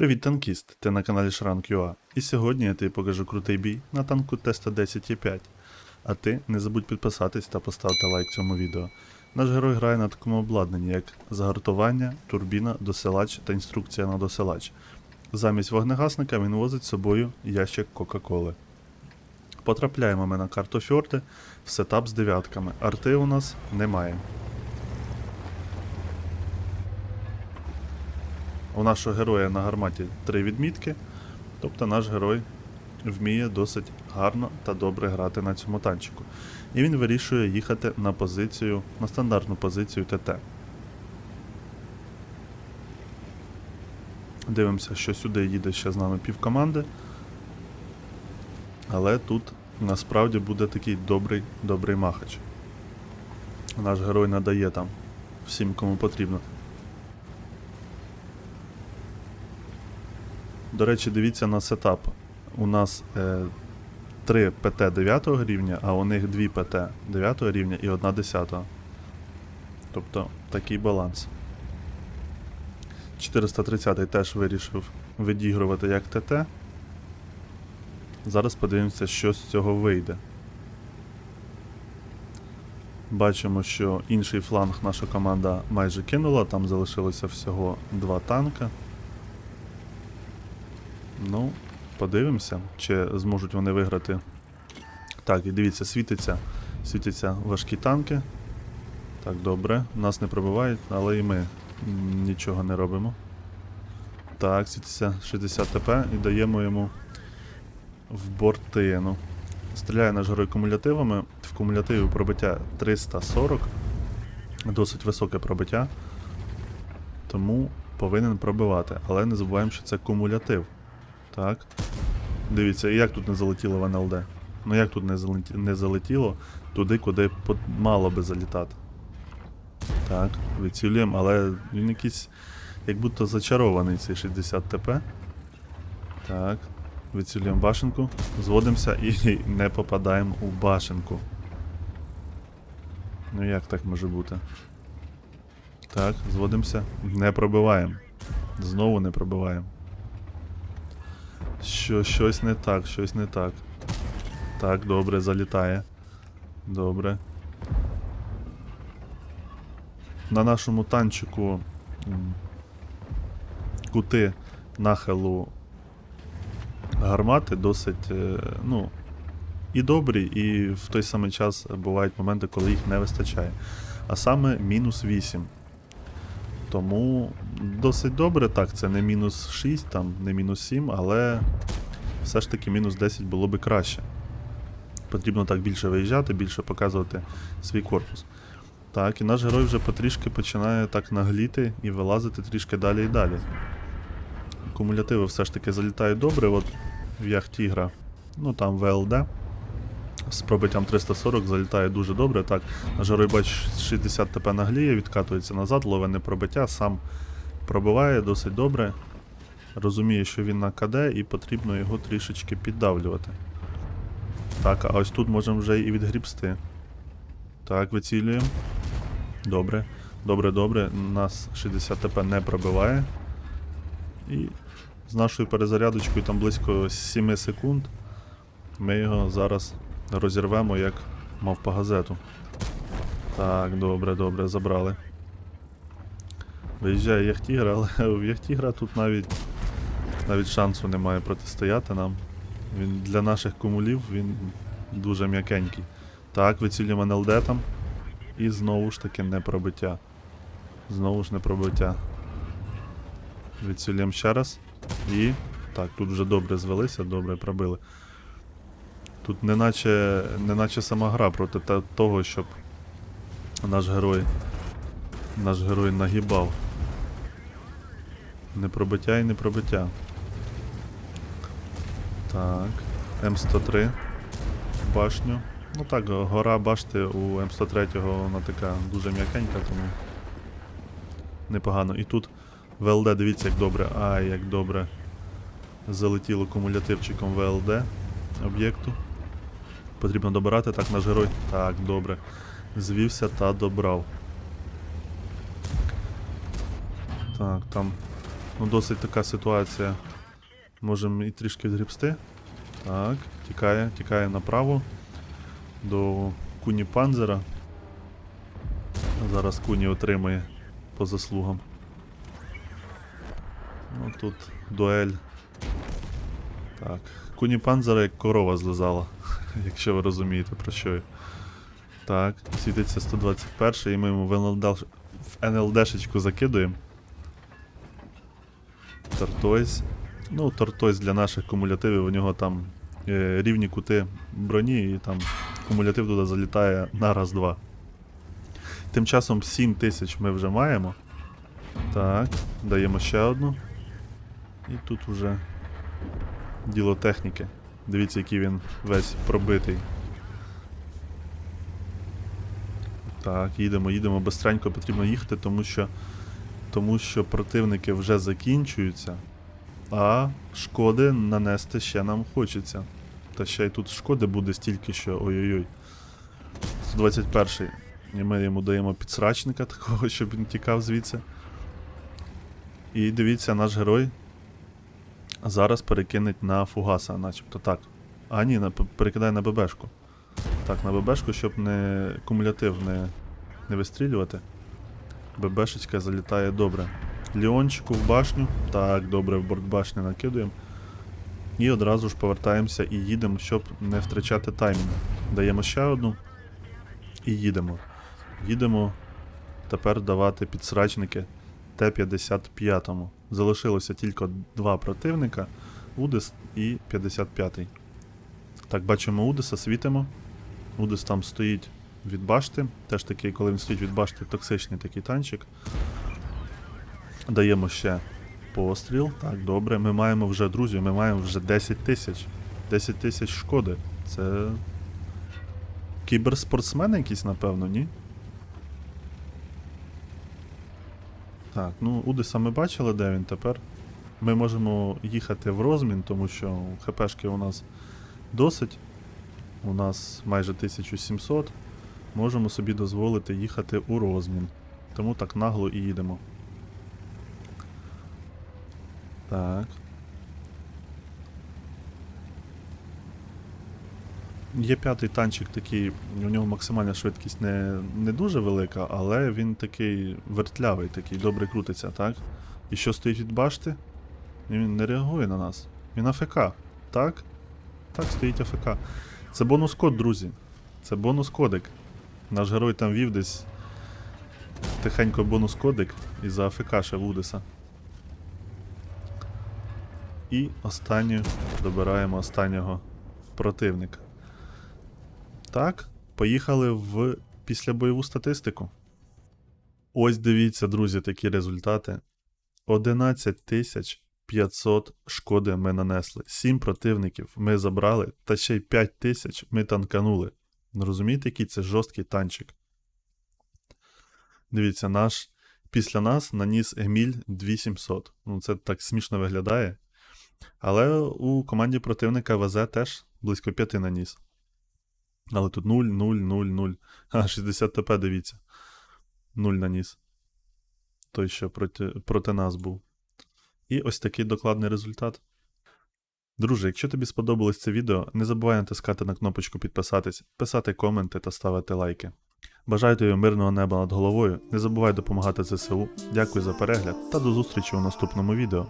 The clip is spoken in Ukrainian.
Привіт, танкіст! Ти на каналі Шранк.ua. І сьогодні я тобі покажу крутий бій на танку Т-110Е5. А ти не забудь підписатись та поставити лайк цьому відео. Наш герой грає на такому обладнанні, як загартування, турбіна, досилач та інструкція на досилач. Замість вогнегасника він возить з собою ящик Кока-Коли. Потрапляємо ми на карту Фьорди в сетап з дев'ятками. Арти у нас немає. У нашого героя на гарматі три відмітки, тобто наш герой вміє досить гарно та добре грати на цьому танчику. І він вирішує їхати на позицію, на стандартну позицію ТТ. Дивимося, що сюди їде ще з нами півкоманди. Але тут насправді буде такий добрий, добрий махач. Наш герой надає там всім, кому потрібно. До речі, дивіться на сетап. У нас е, 3 ПТ 9 рівня, а у них 2 ПТ 9 рівня і 1 10. Тобто такий баланс. 430 теж вирішив відігрувати як ТТ. Зараз подивимося, що з цього вийде. Бачимо, що інший фланг наша команда майже кинула, там залишилося всього два танка. Ну, подивимося, чи зможуть вони виграти. Так, і дивіться, світиться. Світяться важкі танки. Так, добре. Нас не пробивають, але і ми нічого не робимо. Так, світиться 60 ТП і даємо йому в бортину. Стріляє наш герой кумулятивами. В кумулятиві пробиття 340. Досить високе пробиття. Тому повинен пробивати. Але не забуваємо, що це кумулятив. Так. Дивіться, як тут не залетіло в НЛД? Ну як тут не залетіло туди, куди мало би залітати. Так, вицілюємо, але він якийсь як будто зачарований цей 60 ТП. Так. Вицілюємо башенку, зводимося і не попадаємо у башенку. Ну як так може бути? Так, зводимося, не пробиваємо. Знову не пробиваємо. Що, щось не так, щось не так. Так, добре, залітає. Добре. На нашому танчику кути нахилу гармати досить, е, ну, і добрі, і в той самий час бувають моменти, коли їх не вистачає. А саме мінус 8. Тому досить добре, так, це не мінус 6, там, не мінус 7, але все ж таки мінус 10 було би краще. Потрібно так більше виїжджати, більше показувати свій корпус. Так, і наш герой вже потрішки починає так нагліти і вилазити трішки далі і далі. Кумулятиви все ж таки залітають добре, от в Яхтігра, ну там ВЛД. З пробиттям 340 залітає дуже добре. Так, наш бач 60 ТП нагліє, відкатується назад, ловене пробиття, сам пробиває досить добре. Розуміє, що він на КД і потрібно його трішечки піддавлювати. Так, а ось тут можемо вже і відгрібсти. Так, вицілюємо. Добре. Добре, добре. Нас 60 ТП не пробиває. І з нашою перезарядочкою там близько 7 секунд. Ми його зараз розірвемо як мавпа газету. Так, добре, добре, забрали. Виїжджає Яхтігр, але в Яхтігра тут навіть навіть шансу немає протистояти нам. Він для наших кумулів він дуже м'якенький. Так, вицілюємо НЛД там. І знову ж таки не пробиття. Знову ж не пробиття. Відцілюємо ще раз. І. Так, тут вже добре звелися, добре пробили. Тут неначе, неначе сама гра проти того, щоб наш герой. Наш герой нагибав. Не пробиття і не пробиття. Так. М103 в башню. Ну так, гора башти у М103 вона така дуже м'якенька, тому непогано. І тут ВЛД, дивіться, як добре. Ай, як добре. Залетіло кумулятивчиком ВЛД об'єкту. Потрібно добирати, так, наш герой. Так, добре. Звівся та добрав. Так, там Ну, досить така ситуація. Можемо і трішки відгрібсти. Так, тікає, тікає направо. До куні панзера. Зараз куні отримає по заслугам. Ну тут дуель. Так. Куні панзера як корова злизала, якщо ви розумієте про що я. Так, світиться 121 і ми йому в НЛД, в НЛДшечку закидуємо. Тортойс. Ну, Тортойс для наших кумулятивів, у нього там е, рівні кути броні, і там кумулятив туди залітає на раз-два. Тим часом 7 тисяч ми вже маємо. Так, даємо ще одну. І тут вже діло техніки. Дивіться, який він весь пробитий. Так, їдемо, їдемо бистренько, потрібно їхати, тому що, тому що противники вже закінчуються, а шкоди нанести ще нам хочеться. Та ще й тут шкоди буде стільки, що ой-ой-ой. 121-й. І ми йому даємо підсрачника такого, щоб він тікав звідси. І дивіться, наш герой зараз перекинеть на фугаса, начебто так. А ні, на, перекидає на ББшку. Так, на ББшку, щоб не кумулятив не, не вистрілювати. ББшечка залітає добре. Ліончику в башню. Так, добре, в борт башні накидуємо. І одразу ж повертаємося і їдемо, щоб не втрачати таймінг. Даємо ще одну. І їдемо. Їдемо тепер давати підсрачники Т-55. Залишилося тільки два противника Удис і 55-й. Так, бачимо Удиса, світимо. Удис там стоїть від башти. Теж такий, коли він стоїть від башти, токсичний такий танчик. Даємо ще постріл. Так, добре. Ми маємо вже, друзі, ми маємо вже 10 тисяч. 10 тисяч шкоди. Це. Кіберспортсмен якийсь, напевно, ні? Так, ну Удиса ми бачили, де він тепер. Ми можемо їхати в розмін, тому що ХПшки у нас досить. У нас майже 1700. Можемо собі дозволити їхати у розмін. Тому так нагло і їдемо. Так. Є п'ятий танчик такий, у нього максимальна швидкість не, не дуже велика, але він такий вертлявий, такий добре крутиться, так? І що стоїть від башти? І Він не реагує на нас. Він АФК, так? Так, стоїть АФК. Це бонус код, друзі. Це бонус кодик. Наш герой там вів десь тихенько бонус кодик і за АФК ще Вудиса. І останню добираємо останнього противника. Так, поїхали в післябойову статистику. Ось дивіться, друзі, такі результати. 11 тисяч 500 шкоди ми нанесли. 7 противників ми забрали, та ще й 5 тисяч ми танканули. Ну, Розумієте, який це жорсткий танчик? Дивіться, наш після нас наніс Еміль 2700. Ну, це так смішно виглядає. Але у команді противника ВЗ теж близько 5 наніс. Але тут 0, 0, 0, 0. А, 60 ТП, дивіться. 0 наніс. Той, що проти, проти нас був. І ось такий докладний результат. Друже, якщо тобі сподобалось це відео, не забувай натискати на кнопочку підписатись, писати коменти та ставити лайки. Бажаю тобі мирного неба над головою. Не забувай допомагати ЗСУ. Дякую за перегляд та до зустрічі у наступному відео.